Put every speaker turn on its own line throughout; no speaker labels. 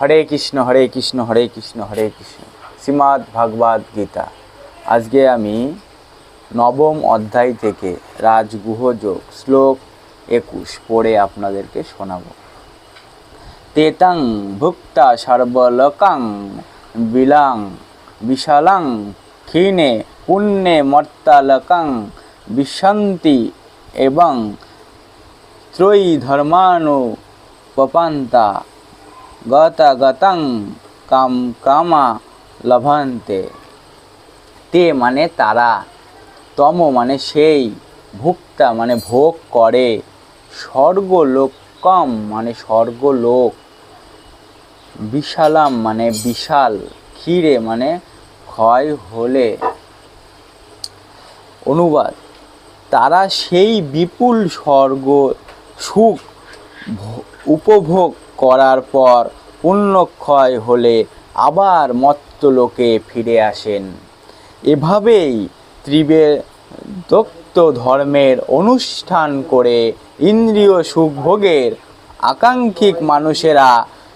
হরে কৃষ্ণ হরে কৃষ্ণ হরে কৃষ্ণ হরে কৃষ্ণ। শ্রীমদ্ ভাগবত গীতা। আজকে আমি নবম অধ্যায় থেকে রাজগুহযোগ শ্লোক একুশ পড়ে আপনাদেরকে শোনাবো। তেতাং ভুক্তা সর্বলকাং বিলাং বিশালাং ক্ষীণে পুণ্যে মর্তালকাং বিশান্তি এবং ত্রয়ী ধর্মানু পপান্তা গতা গতাং কাম কামা লভান্তে তে মানে তারা, তম মানে সেই, ভুক্তা মানে ভোগ করে, স্বর্গলোকম মানে স্বর্গলোক, বিশালাম মানে বিশাল, ক্ষীরে মানে ক্ষয় হলে। অনুবাদ, তারা সেই বিপুল স্বর্গ সুখ উপভোগ করার পর পুণ্যক্ষয় হলে আবার মত্তলোকে ফিরে আসেন। এভাবেই ত্রিবেদোক্ত ধর্মের অনুষ্ঠান করে ইন্দ্রিয় সুখভোগের আকাঙ্ক্ষিক মানুষেরা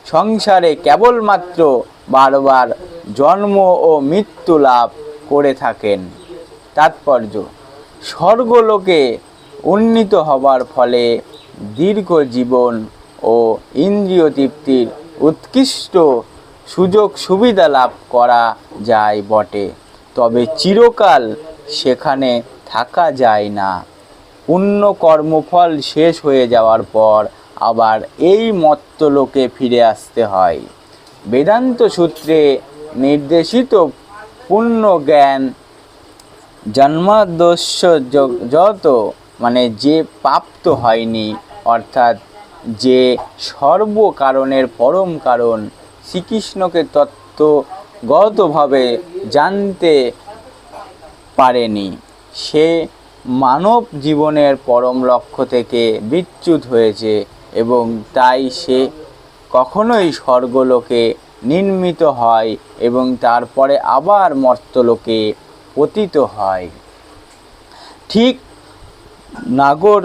সংসারে কেবলমাত্র বারবার জন্ম ও মৃত্যু লাভ করে থাকেন। তাৎপর্য, স্বর্গলোকে উন্নীত হবার ফলে দীর্ঘ জীবন ও ইন্দ্রিয় তৃপ্তির উৎকৃষ্ট সুযোগ সুবিধা লাভ করা যায় বটে। তবে চিরকাল সেখানে থাকা যায় না। পুণ্য কর্মফল শেষ হয়ে যাওয়ার পর আবার এই মত্তলোকে ফিরে আসতে হয়। বেদান্ত সূত্রে নির্দেশিত পুণ্য জ্ঞান জন্মাদস্য যত মানে যে প্রাপ্ত হয়নি, অর্থাৎ যে সর্বকারণের পরম কারণ শ্রীকৃষ্ণকে তত্ত্বগতভাবে জানতে পারেনি। সে মানব জীবনের পরম লক্ষ্য থেকে বিচ্যুত হয়েছে এবং তাই সে কখনোই স্বর্গলোকে নির্মিত হয় এবং তারপরে আবার মর্তলোকে পতিত হয়। ঠিক নাগর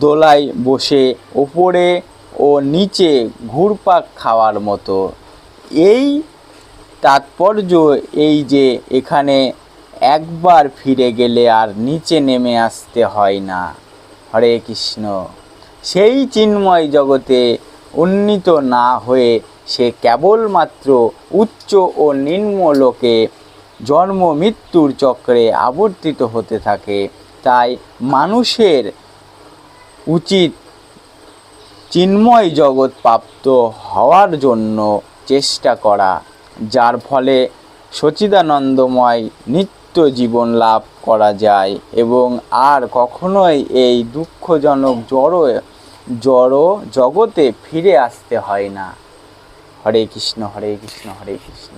দোলায় বসে ওপরে ও নিচে ঘুরপাক খাওয়ার মতো। এই তাৎপর্য, এই যে এখানে একবার ফিরে গেলে আর নিচে নেমে আসতে হয় না। হরে কৃষ্ণ। সেই চিন্ময় জগতে উন্নীত না হয়ে সে কেবলমাত্র উচ্চ ও নিম্ন লোকে জন্ম মৃত্যুর চক্রে আবর্তিত হতে থাকে। তাই মানুষের উচিত চিন্ময় জগৎ প্রাপ্ত হওয়ার জন্য চেষ্টা করা, যার ফলে সচিদানন্দময় নিত্য জীবন লাভ করা যায় এবং আর কখনোই এই দুঃখজনক জড় জড় জগতে ফিরে আসতে হয় না। হরে কৃষ্ণ হরে কৃষ্ণ হরে কৃষ্ণ।